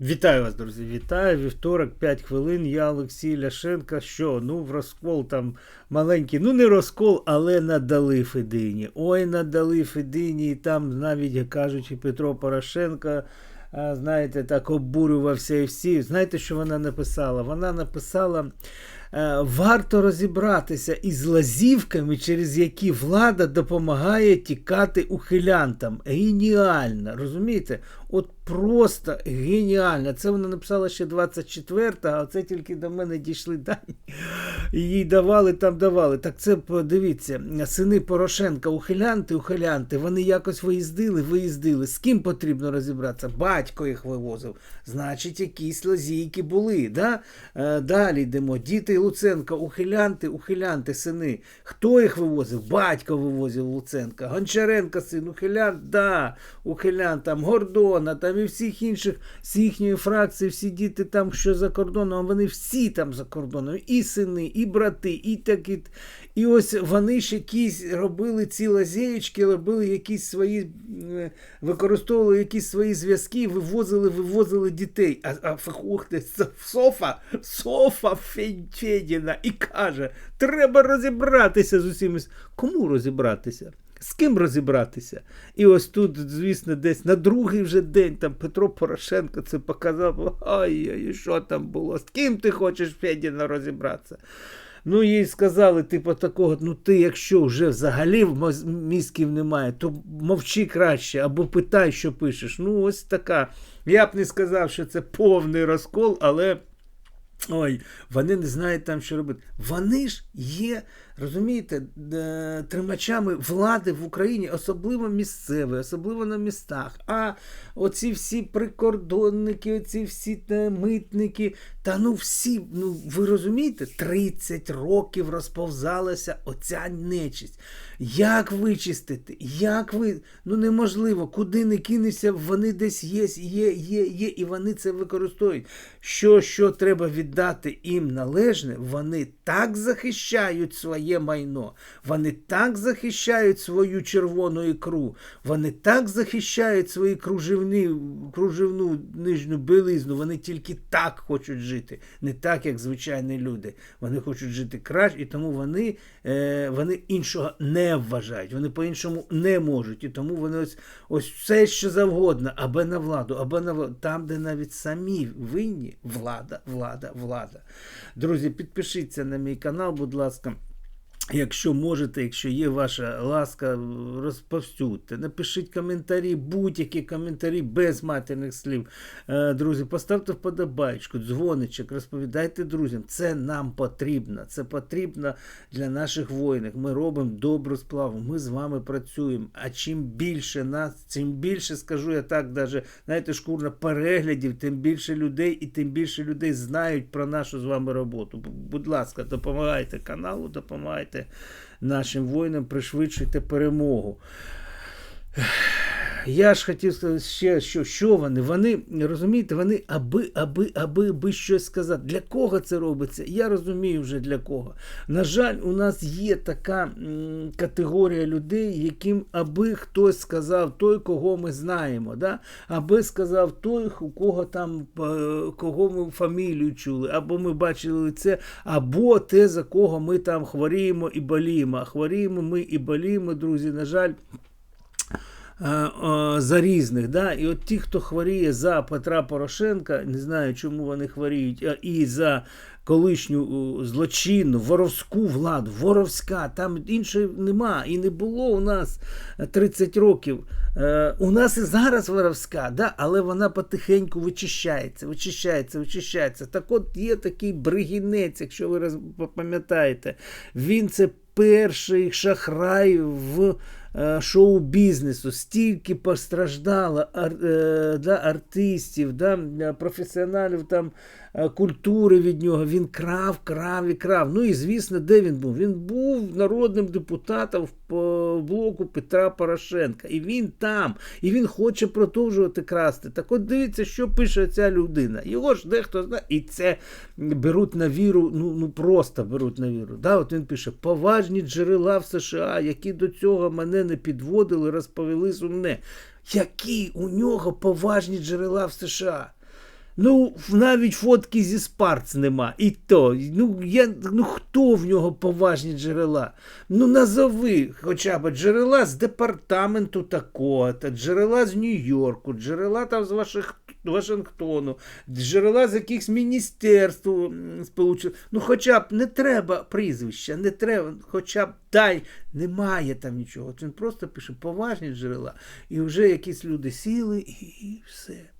Вітаю вас, друзі! Вітаю! Вівторок, 5 хвилин. Я Олексій Ляшенко. Що? Ну, в розкол там маленький. Ну, не розкол, але надали Федині. Ой, надали Федині. І там навіть кажучи, Петро Порошенко, знаєте, так обурювався і всі. Знаєте, що вона написала? Вона написала. Е, Варто розібратися із лазівками, через які влада допомагає тікати ухилянтам. Геніально, розумієте? От просто геніально. Це вона написала ще 24-го, а це тільки до мене дійшли дані. Їй давали, там давали. Так це подивіться, сини Порошенка, ухилянти, ухилянти, вони якось виїздили, виїздили. З ким потрібно розібратися? Батько їх вивозив. Значить, якісь лазійки були. Да? Е, Далі йдемо. Діти Луценка, ухилянти, ухилянти, сини. Хто їх вивозив? Батько вивозив Луценка. Гончаренко, син, ухилянт, да, ухилянт, там Гордона, там і всіх інших з їхньої фракції, всі діти там, що за кордоном, вони всі там за кордоном, і сини, і брати, і такі. І ось вони ж якісь робили ці лазєєчки, робили якісь свої, е, використовували якісь свої зв'язки, вивозили, вивозили дітей. А, а ух ти, Софа, Софа Федіна і каже, треба розібратися з усім. Кому розібратися? З ким розібратися? І ось тут, звісно, десь на другий вже день там Петро Порошенко це показав. Ай-ой, що там було? З ким ти хочеш, Федіна, розібратися? Ну, їй сказали, типу, такого, ну ти, якщо вже взагалі мізків немає, то мовчи краще або питай, що пишеш. Ну, ось така. Я б не сказав, що це повний розкол, але. Ой, вони не знають там, що робити. Вони ж є, розумієте, е, тримачами влади в Україні, особливо місцевої, особливо на містах. А оці всі прикордонники, оці всі е, митники, та ну всі, ну ви розумієте, 30 років розповзалася оця нечисть. Як вичистити? Як ви. Ну неможливо, куди не кинешся, вони десь є, є, є, є, і вони це використовують. Що, що треба віддати їм належне, вони так захищають своє майно, вони так захищають свою червону ікру, вони так захищають свої кружевні, нижню білизну, вони тільки так хочуть жити, не так, як звичайні люди. Вони хочуть жити краще, і тому вони, е, вони іншого не вважають, вони по-іншому не можуть. І тому вони ось, ось все, що завгодно, аби на владу, аби на владу, там, де навіть самі винні, влада, влада, влада. Друзі, підпишіться на мій канал, будь ласка. Якщо можете, якщо є ваша ласка, розповсюдьте, напишіть коментарі, будь-які коментарі без матерних слів. Е, Друзі, поставте вподобайку, дзвоничок, розповідайте друзям. Це нам потрібно. Це потрібно для наших воїнів. Ми робимо добру сплаву. Ми з вами працюємо. А чим більше нас, чим більше скажу я так, даже, знаєте, шкурно переглядів, тим більше людей і тим більше людей знають про нашу з вами роботу. Будь ласка, допомагайте каналу, допомагайте нашим воїнам, пришвидшуйте перемогу. Я ж хотів сказати ще, що, що вони? Вони, розумієте, вони аби, аби, аби, аби щось сказати. Для кого це робиться? Я розумію вже для кого. На жаль, у нас є така категорія людей, яким аби хтось сказав той, кого ми знаємо. Да? Аби сказав той, у кого там, е, кого ми фамілію чули, або ми бачили лице, або те, за кого ми там хворіємо і боліємо. А хворіємо ми і боліємо, друзі, на жаль. Е, е, За різних, да? і от ті, хто хворіє за Петра Порошенка, не знаю, чому вони хворіють, і за колишню е, злочинну, воровську владу, воровська, там іншої нема, і не було у нас 30 років. Е, У нас і зараз воровська, да? але вона потихеньку вичищається, вичищається, вичищається. Так от є такий бригінець, якщо ви пам'ятаєте, він це перший шахрай в е, шоу-бізнесу. Стільки постраждало ар, е, да, артистів, да, е, професіоналів там, е, культури від нього. Він крав, крав і крав. Ну і звісно, де він був? Він був народним депутатом в блоку Петра Порошенка. І він там, і він хоче продовжувати красти. Так от дивіться, що пише ця людина. Його ж дехто знає, і це беруть на віру, ну, ну просто беруть на віру. Да, от він пише: поважні джерела в США, які до цього мене не підводили, розповіли сумне. Які у нього поважні джерела в США? Ну, навіть фотки зі Спарц нема. І то. Ну, я, ну хто в нього поважні джерела? Ну, назови хоча б джерела з департаменту такого, та джерела з Нью-Йорку, джерела там з Ваших... Вашингтону, джерела з якихось міністерств сполучених. Ну, хоча б не треба прізвища, не треба, хоча б дай, немає там нічого. От Він просто пише поважні джерела. І вже якісь люди сіли і, і все.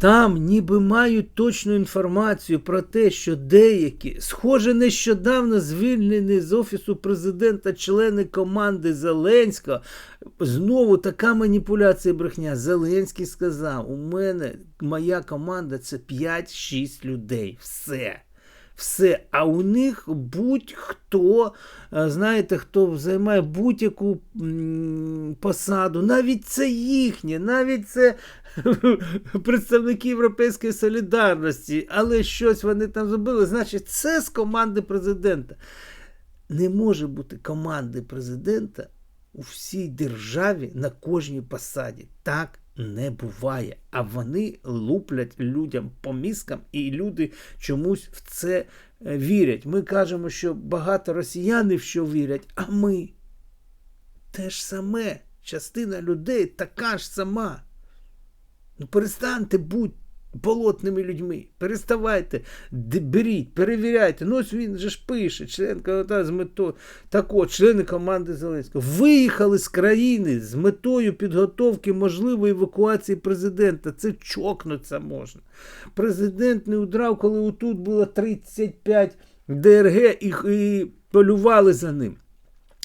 Там ніби мають точну інформацію про те, що деякі, схоже, нещодавно звільнені з Офісу президента члени команди Зеленського. Знову така маніпуляція брехня. Зеленський сказав: у мене моя команда це 5-6 людей. Все. Все. А у них будь-хто, е, знаєте, хто займає будь-яку посаду, навіть це їхнє, навіть це представники Європейської солідарності, але щось вони там зробили, значить, це з команди президента. Не може бути команди президента у всій державі на кожній посаді. Так не буває. А вони луплять людям по мізкам, і люди чомусь в це е, вірять. Ми кажемо, що багато росіяни в що вірять, а ми те ж саме. Частина людей така ж сама. Ну, перестаньте бути болотними людьми. Переставайте, беріть, перевіряйте. Ну, ось він же ж пише, член з метою. Так от, члени команди Зеленського виїхали з країни з метою підготовки можливої евакуації президента. Це чокнуться можна. Президент не удрав, коли отут було 35 ДРГ і, і полювали за ним.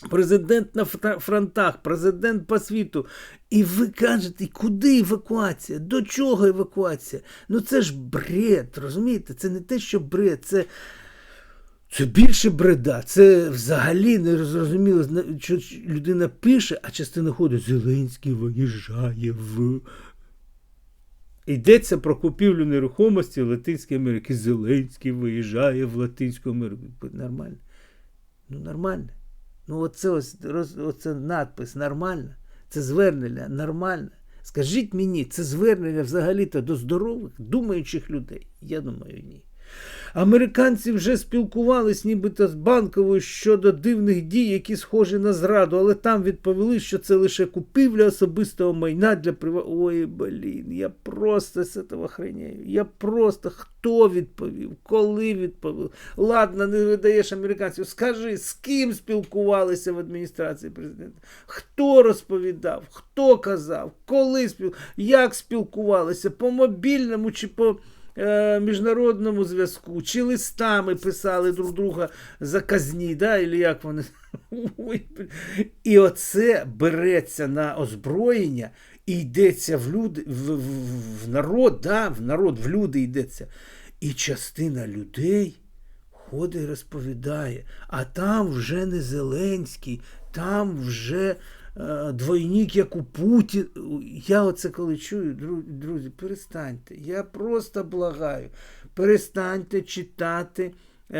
Президент на фронтах, президент по світу. І ви кажете, куди евакуація? До чого евакуація? Ну це ж бред, розумієте? Це не те, що бред, це, це більше бреда. Це взагалі не зрозуміло, що людина пише, а частина ходить. Зеленський виїжджає в. Йдеться про купівлю нерухомості в Латинській Америці. Зеленський виїжджає в Латинську Америку. Нормально. Ну, нормально. Ну, оце ось оце надпис нормально. Це звернення нормально. Скажіть мені, це звернення взагалі-то до здорових, думаючих людей? Я думаю, ні. Американці вже спілкувались нібито з банковою щодо дивних дій, які схожі на зраду, але там відповіли, що це лише купівля особистого майна для прива... Ой, блін, я просто з цього хреняю. Я просто хто відповів, коли відповів. Ладно, не видаєш американців. Скажи, з ким спілкувалися в адміністрації президента? Хто розповідав, хто казав, коли спіл... як спілкувалися, по мобільному чи по е, міжнародному зв'язку, чи листами писали друг друга заказні, да, или як вони. І оце береться на озброєння і йдеться в люди, в, в, в народ, да, в народ, в люди йдеться. І частина людей ходить і розповідає, а там вже не Зеленський, там вже двойник, як у Путін. Я оце коли чую, друзі, перестаньте. Я просто благаю. Перестаньте читати е,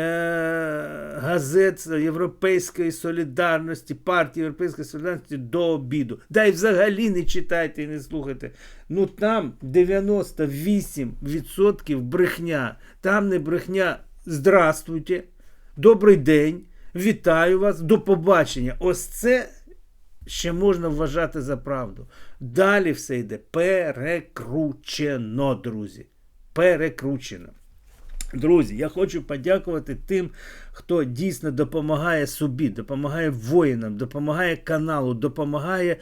газет Європейської солідарності, партії Європейської солідарності до обіду. Да й взагалі не читайте і не слухайте. Ну там 98% брехня. Там не брехня. Здравствуйте, добрий день, вітаю вас, до побачення. Ось це ще можна вважати за правду. Далі все йде перекручено, друзі. Перекручено. Друзі, я хочу подякувати тим, хто дійсно допомагає собі, допомагає воїнам, допомагає каналу, допомагає.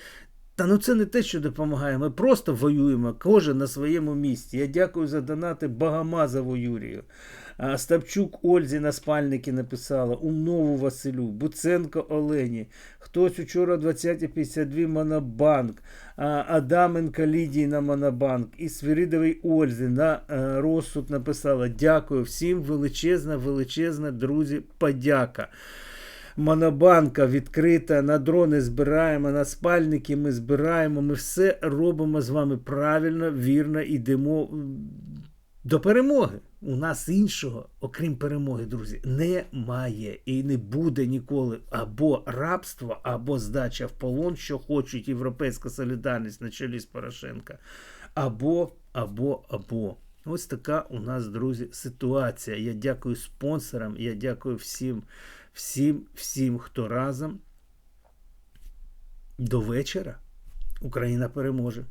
Та ну це не те, що допомагає. Ми просто воюємо, кожен на своєму місці. Я дякую за донати Багамазову Юрію. Ставчук Ользі на спальники написала, Умнову Василю, Буценко Олені. Хтось учора 20.52 Монобанк, Адаменка Лідії на Монобанк і Свиридовій Ользі на е, розсуд написала. Дякую всім величезна, величезна, друзі, подяка. Монобанка відкрита, на дрони збираємо, на спальники ми збираємо. Ми все робимо з вами правильно, вірно, йдемо до перемоги. У нас іншого, окрім перемоги, друзі, немає і не буде ніколи або рабство, або здача в полон, що хочуть Європейська солідарність на чолі з Порошенка, або, або, або. Ось така у нас, друзі, ситуація. Я дякую спонсорам, я дякую всім, всім, всім, хто разом. До вечора Україна переможе.